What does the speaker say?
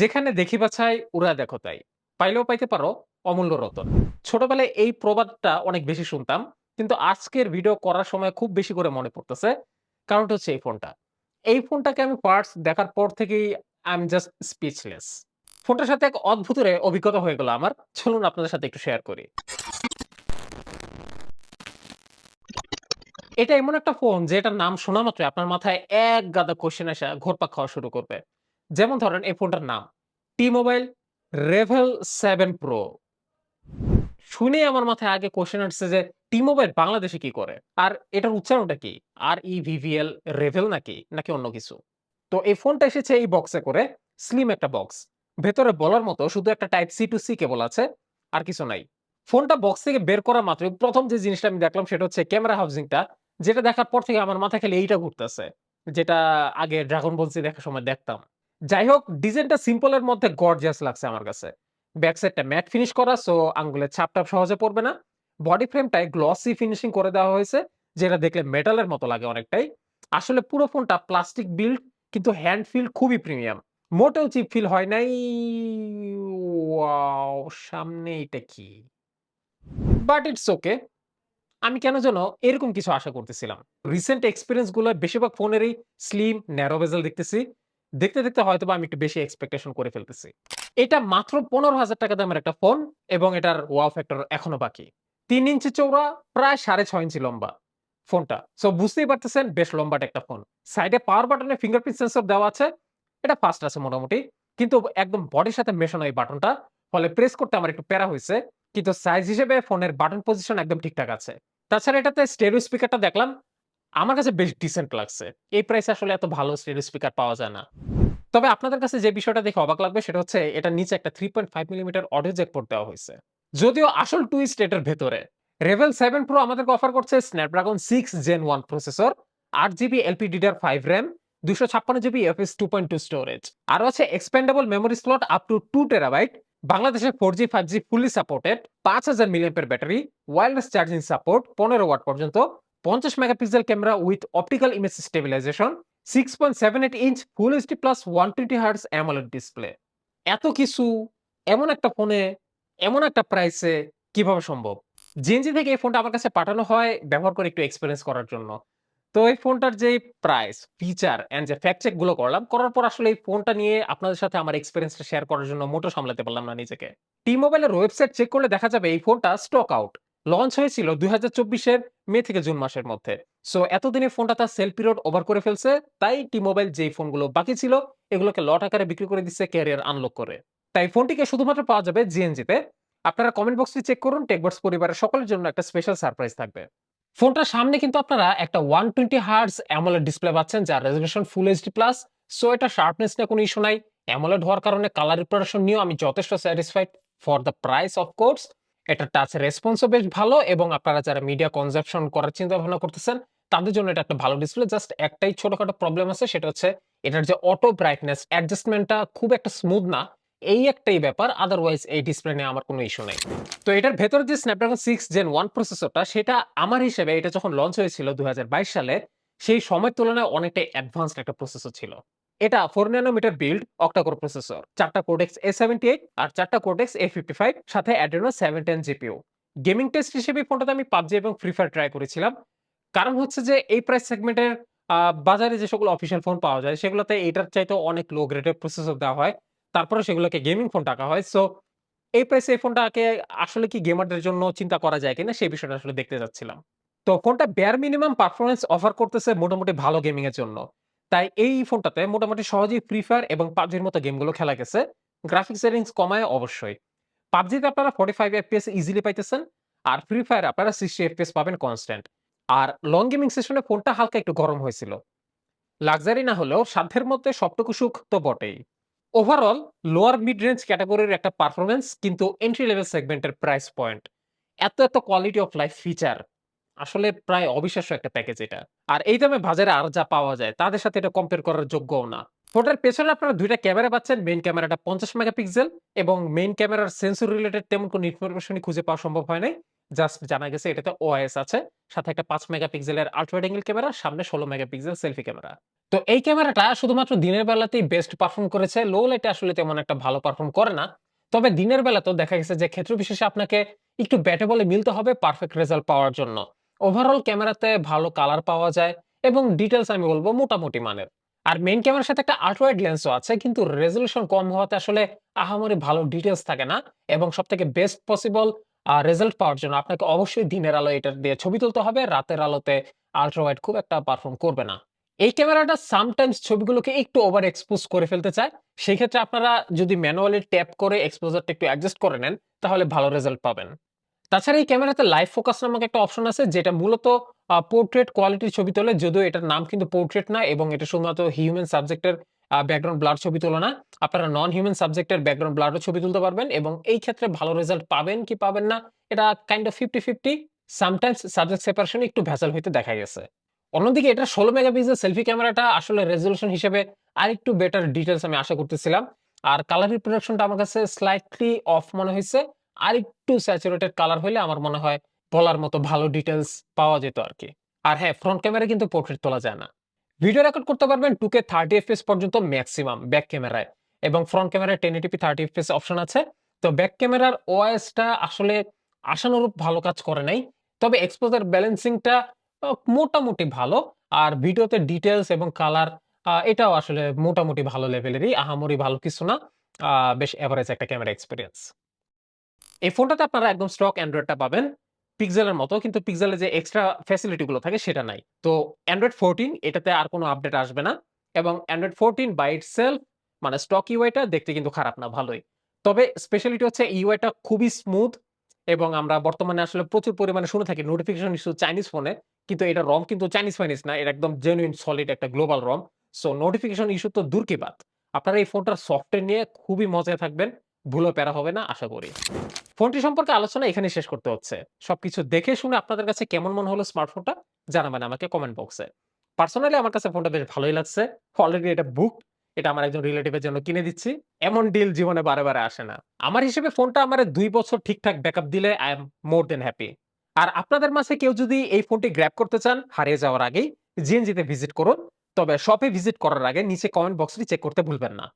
যেখানে দেখি বাছাই উড়া দেখো তাই। পাইলেও পাইতে পারো, অমূল্য রতন। ছোটবেলায় এই প্রবাদটা অনেক বেশি শুনতাম, কিন্তু আজকের ভিডিও করার সময় খুব বেশি করে মনে পড়তেছে। কারণটা হচ্ছে এই ফোনটা। এই ফোনটাকে আমি পার্টস দেখার পর থেকেই আই এম জাস্ট স্পিচলেস ফোনটার সাথে এক অদ্ভুত রে অভিজ্ঞতা হয়ে গেল আমার। চলুন আপনাদের সাথে একটু শেয়ার করি। এটা এমন একটা ফোন যে এটার নাম শোনা মাত্র আপনার মাথায় এক গাদা কোশ্চেন আসা ঘোরপাক খাওয়া শুরু করবে। যেমন ধরেন এই ফোনটার নাম T mobile Revvl seven pro শুনে আমার মাথায় আগে কোশ্চেন আসছে যে টি মোবাইল বাংলাদেশে কি করে? আর এটার উচ্চারণটা কি? আর ই ভিভিএল রেভেল নাকি? নাকি অন্য কিছু? তো এই ফোনটা এসেছে এই বক্সে করে স্লিম একটা বক্স ভেতরে বলার মতো শুধু একটা type C to C cable আছে, আর কিছু নাই। ফোনটা বক্স থেকে বের করা মাত্রই প্রথম যে জিনিসটা আমি দেখলাম সেটা হচ্ছে ক্যামেরা হাউজিংটা যেটা দেখার পর থেকে আমার মাথা খালি এইটা ঘুরতেছে, যেটা আগে ড্রাগন বলসি দেখার সময় দেখতাম। যাই হোক ডিজাইনটা সিম্পলের মধ্যে গর্জিয়াস লাগছে আমার কাছে। ব্যাক সাইডটা ম্যাট ফিনিশ করা সো আঙ্গুলের ছাপটাপ সহজে পড়বে না। বডি ফ্রেমটায় গ্লসি ফিনিশিং করে দেওয়া হয়েছে, যেটা দেখলে মেটালের মতো লাগে অনেকটাই। আসলে পুরো ফোনটা প্লাস্টিক বিল্ড কিন্তু হ্যান্ড ফিল খুবই প্রিমিয়াম মোটেও চিপ ফিল হয় নাই। সামনে এটা কি? বাট ইটস ওকে আমি কেন যেন এরকম কিছু আশা করতেছিলাম। রিসেন্ট এক্সপিরিয়েন্সগুলো বেশিরভাগ ফোনেরই স্লিম ন্যারো বেজেল দেখতেছি। দেখতে দেখতে হয়তো আমি একটু বেশি এক্সপেকটেশন করে ফেলতেছি। এটা মাত্র পনেরো হাজার টাকা দামের একটা ফোন এবং এটার ওয়াও ফ্যাক্টর এখনও বাকি। তিন ইঞ্চি চৌড়া প্রায় সাড়ে ছয় ইঞ্চি লম্বা ফোনটা সো বুঝতেই পারতেছেন, বেশ লম্বাটা একটা ফোন সাইডে পাওয়ার বাটনে ফিঙ্গারপ্রিন্ট সেন্সর দেওয়া আছে। এটা ফাস্ট আছে মোটামুটি। কিন্তু একদম বডির সাথে মেশানো এই বাটনটা ফলে প্রেস করতে আমার একটু প্যারা হয়েছে। কিন্তু সাইজ হিসেবে ফোনের বাটন পজিশন একদম ঠিকঠাক আছে। তাছাড়া এটাতে স্টেরিও স্পিকারটা দেখলাম। আমার কাছে বেশ ডিসেন্ট লাগছে। এই প্রাইসে আসলে এত ভালো স্টেরিও স্পিকার পাওয়া যায় না। তবে আপনাদের কাছে যে বিষয়টা দেখে অবাক লাগবে সেটা হচ্ছে এটা নিচে একটা three point five millimetre audio jack port দেওয়া হয়েছে। যদিও আসল টুইস্ট এটার ভেতরে। রেভেল সেভেন প্রো আমাদেরকে অফার করছে Snapdragon six gen one processor আট GB LP DDR five RAM দুশো ছাপ্পান্ন GB UFS two point two storage আরও আছে expandable memory slot up to two terabyte বাংলাদেশে four G five G fully supported পাঁচ হাজার million battery wireless charging support পনেরো watt পর্যন্ত পঞ্চাশ megapixel camera with optical image stabilisation six point seven eight inch full HD plus one twenty AMOLED display এত কিছু, এমন একটা ফোনে এমন একটা প্রাইসে কীভাবে সম্ভব? জিএনজি থেকে এই ফোনটা আমার কাছে পাঠানো হয় ব্যবহার করে একটু এক্সপিরিয়েন্স করার জন্য। তো এই ফোনটার যে প্রাইস ফিচার অ্যান্ড যে ফ্যাক্ট চেকগুলো করলাম, করার পর আসলে এই ফোনটা নিয়ে আপনাদের সাথে আমার এক্সপিরিয়েন্সটা শেয়ার করার জন্য মোটো সামলাতে পারলাম না নিজেকে। টি মোবাইলের ওয়েবসাইট চেক করলে দেখা যাবে এই ফোনটা স্টক আউট লঞ্চ হয়েছিল দুই হাজার চব্বিশের মে থেকে জুন মাসের মধ্যে। সো এতদিনে ফোনটা তার সেল পিরিয়ড ওভার করে ফেলছে। তাই টি মোবাইল যেই ফোনগুলো বাকি ছিল, এগুলোকে লট আকারে বিক্রি করে দিচ্ছে ক্যারিয়ার আনলক করে। তাই ফোনটিকে শুধুমাত্র পাওয়া যাবে জিএনজিতে আপনারা কমেন্ট বক্সটি চেক করুন টেকবক্স পরিবারের সকলের জন্য একটা স্পেশাল সারপ্রাইজ থাকবে। ফোনটার সামনে কিন্তু আপনারা একটা one twenty hertz AMOLED display পাচ্ছেন, যার resolution full HD plus so এটা শার্পনেস নিয়ে কোনো ইস্যু নাই। অ্যামোলেড হওয়ার কারণে কালার রিপ্রেশন নিয়েও আমি যথেষ্ট satisfied for the price of course এটা টাচ রেসপন্সও বেশ ভালো এবং আপনারা যারা মিডিয়া কনজাপশন করার চিন্তা ভাবনা করতেছেন, তাদের জন্য এটা একটা ভালো ডিসপ্লে জাস্ট একটাই ছোটখাটো প্রবলেম আছে, সেটা হচ্ছে এটার যে অটো ব্রাইটনেস অ্যাডজাস্টমেন্টটা খুব একটা স্মুথ না। এই একটাই ব্যাপার আদারওয়াইজ এই ডিসপ্লে নিয়ে আমার কোনো ইস্যু নেই। তো এটার ভেতর যে স্ন্যাপড্রাগন সিক্স জেন ওয়ান প্রসেসরটা সেটা আমার হিসেবে এটা যখন লঞ্চ হয়েছিল দুই হাজার বাইশ সালে, সেই সময়ের তুলনায় অনেকটাই অ্যাডভান্সড একটা প্রসেসর ছিল। এটা four nanometre build octa core processor চারটা কোডেক্স এ সেভেন্টি এইট আর চারটা কোডেক্স এ ফিফটি ফাইভ সাথে Adreno seven ten GPU gaming test হিসেবে ফোনটাতে আমি পাবজি এবং ফ্রি ফায়ার ট্রাই করেছিলাম। কারণ হচ্ছে যে এই প্রাইস সেগমেন্টের বাজারে যে সকল অফিসিয়াল ফোন পাওয়া যায়, সেগুলোতে এটার চাইতে অনেক লো গ্রেডের প্রসেসর দেওয়া হয়। তারপরে সেগুলোকে গেমিং ফোন টাকা হয়। সো এই প্রাইসে এই ফোনটাকে আসলে কি গেমারদের জন্য চিন্তা করা যায় কিনা, সেই বিষয়টা আসলে দেখতে যাচ্ছিলাম। তো ফোনটা বেয়ার মিনিমাম পারফরমেন্স অফার করতেছে মোটামুটি ভালো গেমিং এর জন্য। তাই এই ফোনটাতে মোটামুটি সহজেই ফ্রি ফায়ার এবং পাবজির মতো গেমগুলো খেলা গেছে। গ্রাফিক্স সেটিংস কমায় অবশ্যই। পাবজিতে আপনারা ফর্টি ফাইভ এফপিএস ইজিলি পাইতেছেন আর ফ্রি ফায়ার আপনারা সিক্সটি এফপিএস পাবেন কনস্ট্যান্ট আর লং গেমিং সেশনে ফোনটা হালকা একটু গরম হয়েছিল। লাক্সারি না হলেও সাধ্যের মধ্যে সবটুকু সুখ তো বটেই। ওভারঅল লোয়ার মিড রেঞ্জ ক্যাটাগরির একটা পারফরমেন্স কিন্তু এন্ট্রি লেভেল সেগমেন্টের প্রাইস পয়েন্ট এত এত কোয়ালিটি অফ লাইফ ফিচার আসলে প্রায় অবিশ্বাস্য একটা প্যাকেজ এটা আর এই দামে বাজারে আর যা পাওয়া যায়, তাদের সাথে এটা কম্পেয়ার করার যোগ্যও না ফোনের পেছনে আপনারা দুইটা ক্যামেরা পাচ্ছেন মেইন ক্যামেরাটা পঞ্চাশ মেগাপিক্সেল এবং মেইন ক্যামেরার সেন্সর রিলেটেড তেমন কোনো ইনফরমেশনই খুঁজে পাওয়া সম্ভব হয় নাই জাস্ট জানা গেছে এটাতে ওআইএস আছে, সাথে একটা পাঁচ মেগাপিক্সেলের আলট্রা অ্যাঙ্গেল ক্যামেরা সামনে ষোলো মেগাপিক্সেল সেলফি ক্যামেরা তো এই ক্যামেরাটা শুধুমাত্র দিনের বেলাতেই বেস্ট পারফর্ম করেছে। লো লাইটে আসলে তেমন একটা ভালো পারফর্ম করে না। তবে দিনের বেলাতেও দেখা গেছে যে ক্ষেত্র বিশেষে আপনাকে একটু ব্যাটে বলে মিলতে হবে পারফেক্ট রেজাল্ট পাওয়ার জন্য। ওভারঅল ক্যামেরাতে ভালো কালার পাওয়া যায় এবং ডিটেলস আমি বলব মোটামুটি মানের। আর মেইন ক্যামেরার সাথে একটা আল্ট্রা ওয়াইড লেন্সও আছে কিন্তু রেজোলিউশন কম হওয়াতে আসলে আহামরি ভালো ডিটেইলস থাকে না এবং সবথেকে বেস্ট পসিবল রেজাল্ট পাওয়ার জন্য আপনাকে অবশ্যই দিনের আলো এটা দিয়ে ছবি তুলতে হবে। রাতের আলোতে আল্ট্রা ওয়াইড খুব একটা পারফর্ম করবে না। এই ক্যামেরাটা সামটাইমস ছবিগুলোকে একটু ওভার এক্সপোজ করে ফেলতে চায়। সেই ক্ষেত্রে আপনারা যদি ম্যানুয়ালি ট্যাপ করে এক্সপোজারটা একটু অ্যাডজাস্ট করে নেন, তাহলে ভালো রেজাল্ট পাবেন। তাছাড়া এই ক্যামেরাতে লাইভ ফোকাস নামক একটা অপশন আছে যেটা মূলত পোর্ট্রেট কোয়ালিটির ছবি তোলে। যদিও এটার নাম কিন্তু পোর্ট্রেট না এবং এটা শুধুমাত্র হিউম্যান সাবজেক্টের ব্যাকগ্রাউন্ড ব্লার ছবি তোলে না। আপনারা নন হিউম্যান সাবজেক্টের ব্যাকগ্রাউন্ড ব্লারও ছবি তুলতে পারবেন এবং এই ক্ষেত্রে ভালো রেজাল্ট পাবেন কি পাবেন না, এটা kind of 50-50 sometimes subject separation একটু ভেজাল হইতে দেখা গেছে। অন্যদিকে এটা 16 মেগাপিক্সেল সেলফি ক্যামেরাটা আসলে রেজোলিউশন হিসেবে আরেকটু বেটার ডিটেলস আমি আশা করতেছিলাম। আর কালার রিপ্রোডাকশনটা আমার কাছে স্লাইটলি অফ মনে হইছে। আরেকটু স্যাচুরেটেড কালার হইলে আমার মনে হয় বলার মতো ভালো ডিটেইলস পাওয়া যেত আরকি। আর হ্যাঁ, ফ্রন্ট ক্যামেরা কিন্তু পোর্ট্রেট তোলা যায় না। ভিডিও রেকর্ড করতে পারবেন 2K 30 এফপিএস পর্যন্ত মেক্সিমাম ব্যাক ক্যামেরায় এবং ফ্রন্ট ক্যামেরায় 1080p 30 এফপিএস অপশন আছে। তো ব্যাক ক্যামেরার OIS টা আসলে আশানুরূপ ভালো কাজ করে নাই। তবে এক্সপোজার ব্যালেন্সিংটা মোটামুটি ভালো। আর ভিডিওতে ডিটেলস এবং কালার এটাও আসলে মোটামুটি ভালো লেভেলেরই। আহামরি ভালো কিছু না। বেশ এভারেজ একটা ক্যামেরা এক্সপেরিয়েন্স। এই ফোনটাতে আপনারা একদম স্টক অ্যান্ড্রয়েডটা পাবেন। পিক্সেলের মতো কিন্তু পিক্সেলে যে এক্সট্রা ফ্যাসিলিটি গুলো থাকে সেটা নাই। তো অ্যান্ড্রয়েড 14 এটাতে আর কোনো আপডেট আসবে না। এবং অ্যান্ড্রয়েড 14 বাই ইটসেলফ মানে স্টক ইউআই টা দেখতে কিন্তু খারাপ না, ভালোই। তবে স্পেশালিটি হচ্ছে ইউআই টা খুবই স্মুথ এবং আমরা বর্তমানে আসলে প্রচুর পরিমাণে শুনে থাকি নোটিফিকেশন ইস্যু চাইনিজ ফোনে। কিন্তু এটা রম কিন্তু চাইনিজ ফাইনিজ না। এটা একদম জেনুইন সলিড একটা global ROM. So notification issue তো দূর কি বাত। আপনারা এই ফোনটার সফটওয়্যার নিয়ে খুবই মজায় থাকবেন। ভুলেও প্যারা হবে না আশা করি। ফোনটি সম্পর্কে আলোচনা এখানেই শেষ করতে হচ্ছে। সবকিছু দেখে শুনে আপনাদের কাছে কেমন মনে হলো স্মার্টফোনটা জানাবেন আমাকে কমেন্ট বক্সে। পার্সোনালি আমার কাছে ফোনটা বেশ ভালোই লাগছে। অলরেডি এটা বুকড। এটা আমার একজন রিলেটিভ এর জন্য কিনে দিচ্ছি। এমন ডিল জীবনে বারে, বারে আসে না। আমার হিসেবে ফোনটা আমার দুই বছর ঠিকঠাক ব্যাকআপ দিলে I am more than happy. আর আপনাদের মাঝে কেউ যদি এই ফোনটি গ্র্যাব করতে চান হারিয়ে যাওয়ার আগেই জিএনজি তে ভিজিট করুন। তবে শপে ভিজিট করার আগে নিচে কমেন্ট বক্সটি চেক করতে ভুলবেন না।